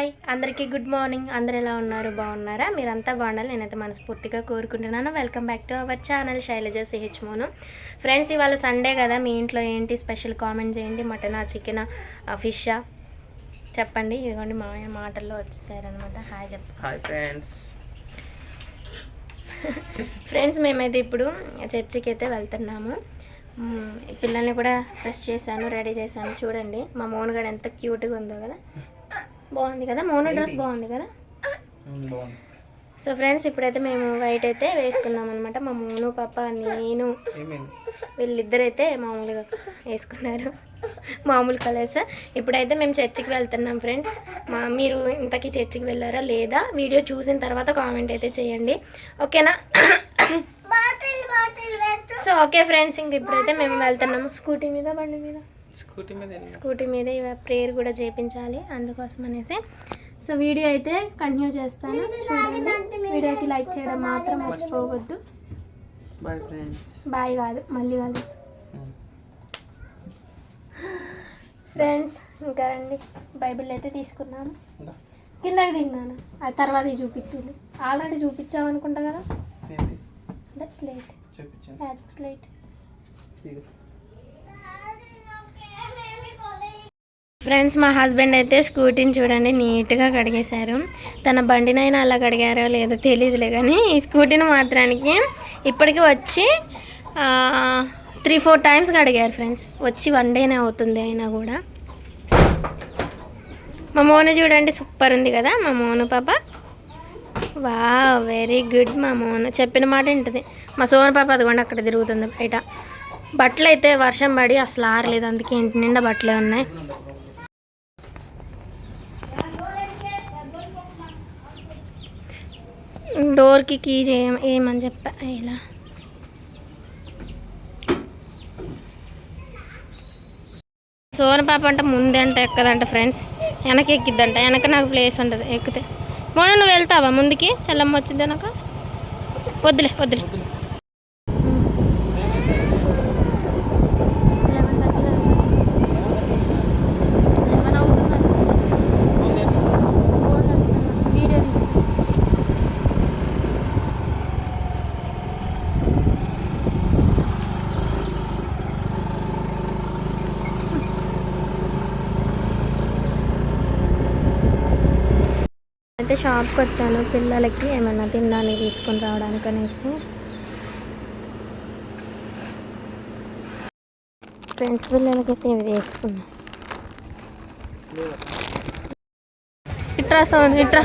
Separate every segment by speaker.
Speaker 1: Hi అందరికీ good morning. అందరు ఎలా ఉన్నారు? బాగున్నారా? మీరంతా బాగుండాలి. నేనైతే మనస్ఫూర్తిగా కోరుకుంటున్నాను. Welcome back to our channel Shailaja C H Monu. Friends ఇవాళ సండే కదా. మీ ఇంట్లో ఏంటి స్పెషల్? కామెంట్ చేయండి. మటనా చికెనా ఫిషా? చెప్పండి. ఇదిగోండి మా మాటల్లో వచ్చేసారనమాట హాయ్
Speaker 2: హాయ్ ఫ్రెండ్స్.
Speaker 1: ఫ్రెండ్స్ మేమైతే ఇప్పుడు చర్చికి అయితే వెళ్తున్నాము పిల్లల్ని కూడా ఫ్రెష్ చేశాను రెడీ చేశాను. చూడండి మా మోనుగాడు ఎంత క్యూట్గా ఉందో కదా. బాగుంది కదా? మోను డ్రెస్ బాగుంది కదా?
Speaker 2: బాగుంది.
Speaker 1: సో ఫ్రెండ్స్ ఇప్పుడైతే మేము వైట్ అయితే వేసుకున్నాం అనమాట మా మోను పాప నేను వీళ్ళిద్దరైతే మామూలుగా వేసుకున్నారు. మామూలు కలర్స్. ఇప్పుడైతే మేము చర్చికి వెళ్తున్నాం ఫ్రెండ్స్. మా మీరు ఇంతకీ చర్చికి వెళ్ళారా లేదా? వీడియో చూసిన తర్వాత కామెంట్ అయితే చేయండి. ఓకేనా? సో ఓకే ఫ్రెండ్స్ ఇంక ఇప్పుడైతే మేము వెళ్తున్నాము. స్కూటీ మీద బండి మీద.
Speaker 2: స్కూటీ మీద
Speaker 1: స్కూటీ మీద ప్రేయర్ కూడా చేయించాలి అందుకోసం అనేసి. సో వీడియో అయితే కంటిన్యూ చేస్తాను. చూడండి. వీడియోకి లైక్ చేయడం మాత్రం మర్చిపోవద్దు.
Speaker 2: బాయ్ ఫ్రెండ్స్
Speaker 1: బాయ్ కాదు మళ్ళీ కాదు ఫ్రెండ్స్ ఇంకా రండి. బైబిల్ అయితే తీసుకున్నాను. కిందకి తిన్నాను ఆ తర్వాత చూపిస్తుంది. ఆల్రెడీ చూపించాం అనుకుంటా కదా? అదే స్లేట్ మ్యాజిక్ స్లేట్ ఫ్రెండ్స్ మా హస్బెండ్ అయితే స్కూటీని చూడండి నీట్గా కడిగేశారు. తన బండినైనా అలా కడిగారో లేదో తెలియదులే కానీ ఈ స్కూటీని మాత్రానికి ఇప్పటికి వచ్చి త్రీ ఫోర్ టైమ్స్ కడిగారు ఫ్రెండ్స్. వచ్చి వన్ డేనే అవుతుంది అయినా కూడా. మా మోను చూడండి సూపర్ ఉంది కదా మా మోను పాప. వా వెరీ గుడ్ మా మోను. చెప్పిన మాట వింటుంది. మా సోను పాప అదిగోండి అక్కడ తిరుగుతుంది బయట. బట్టలు అయితే వర్షం పడి అసలు ఆరలేదు అందుకే ఇంటి నిండా బట్టలే ఉన్నాయి. డోర్కి కీ చేయ ఏమని చెప్పా ఇలా. సోన పాప అంటే ముందంట ఎక్కదంట ఫ్రెండ్స్. వెనక ఎక్కిద్దంట వెనక నాకు ప్లేస్ ఉంటుంది ఎక్కితే. మోన నువ్వు వెళ్తావా ముందుకి? చల్లమ్మ వచ్చింది వెనక వద్దులే వద్దులే వీడియో తీస్తా అయితే షాప్కి వచ్చాను. పిల్లలకి ఏమైనా తినడానికి తీసుకొని రావడానికి అనేసి. ఫ్రెండ్స్ పిల్లలకైతే ఇవి తీసుకున్నాం. ఇట్రా సౌండ్ ఇట్రా.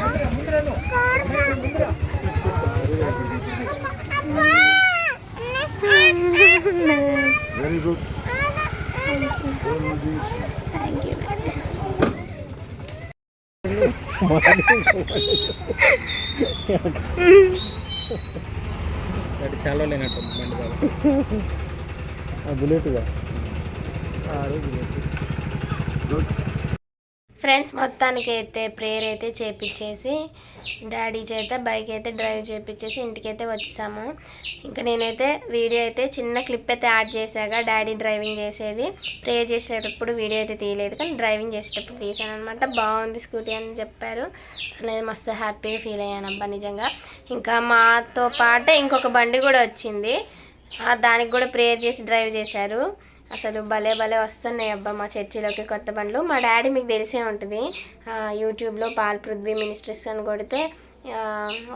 Speaker 3: Very good.
Speaker 1: థ్యాంక్ యూ
Speaker 2: చాలా లేనట్టు బండి బాగా. బుల్లెట్గా. ఆరు బుల్లెట్.
Speaker 1: ఫ్రెండ్స్ మొత్తానికి అయితే ప్రేయర్ అయితే చేపించేసి డాడీ చేత బైక్ అయితే డ్రైవ్ చేపించేసి ఇంటికైతే వచ్చేసాము. ఇంకా నేనైతే వీడియో అయితే చిన్న క్లిప్ అయితే యాడ్ చేశాక డాడీ డ్రైవింగ్ చేసేది. ప్రేయర్ చేసేటప్పుడు వీడియో అయితే తీయలేదు కానీ డ్రైవింగ్ చేసేటప్పుడు తీసాను అనమాట బాగుంది స్కూటీ అని చెప్పారు. అసలు నేను మస్తు హ్యాపీగా ఫీల్ అయ్యాను అబ్బా నిజంగా. ఇంకా మాతో పాటే ఇంకొక బండి కూడా వచ్చింది. దానికి కూడా ప్రేయర్ చేసి డ్రైవ్ చేశారు. అసలు భలే భలే వస్తున్నాయి అబ్బా మా చర్చిలోకి కొత్త బండ్లు. మా డాడీ మీకు తెలిసే ఉంటుంది. యూట్యూబ్లో పాల్ పృథ్వీ మినిస్ట్రీస్ అని కొడితే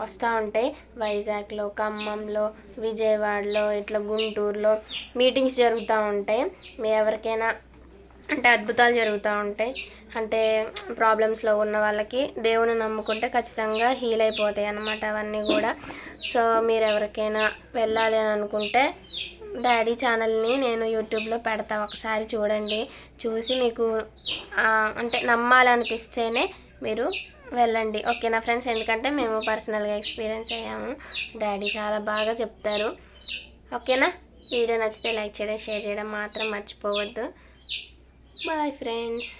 Speaker 1: వస్తూ ఉంటాయి. వైజాగ్లో ఖమ్మంలో విజయవాడలో ఇట్లా గుంటూరులో మీటింగ్స్ జరుగుతూ ఉంటాయి. మీ ఎవరికైనా అంటే అద్భుతాలు జరుగుతూ ఉంటాయి. అంటే ప్రాబ్లమ్స్లో ఉన్న వాళ్ళకి దేవుని నమ్ముకుంటే ఖచ్చితంగా హీల్ అయిపోతాయి అన్నమాట అవన్నీ కూడా. సో మీరు ఎవరికైనా వెళ్ళాలి అని అనుకుంటే డాడీ ఛానల్ని నేను యూట్యూబ్లో పెడతా. ఒకసారి చూడండి. చూసి మీకు అంటే నమ్మాలనిపిస్తేనే మీరు వెళ్ళండి. ఓకేనా ఫ్రెండ్స్? ఎందుకంటే మేము పర్సనల్గా ఎక్స్పీరియన్స్ అయ్యాము. డాడీ చాలా బాగా చెప్తారు. ఓకేనా? వీడియో నచ్చితే లైక్ చేయడం షేర్ చేయడం మాత్రం మర్చిపోవద్దు. Bye friends.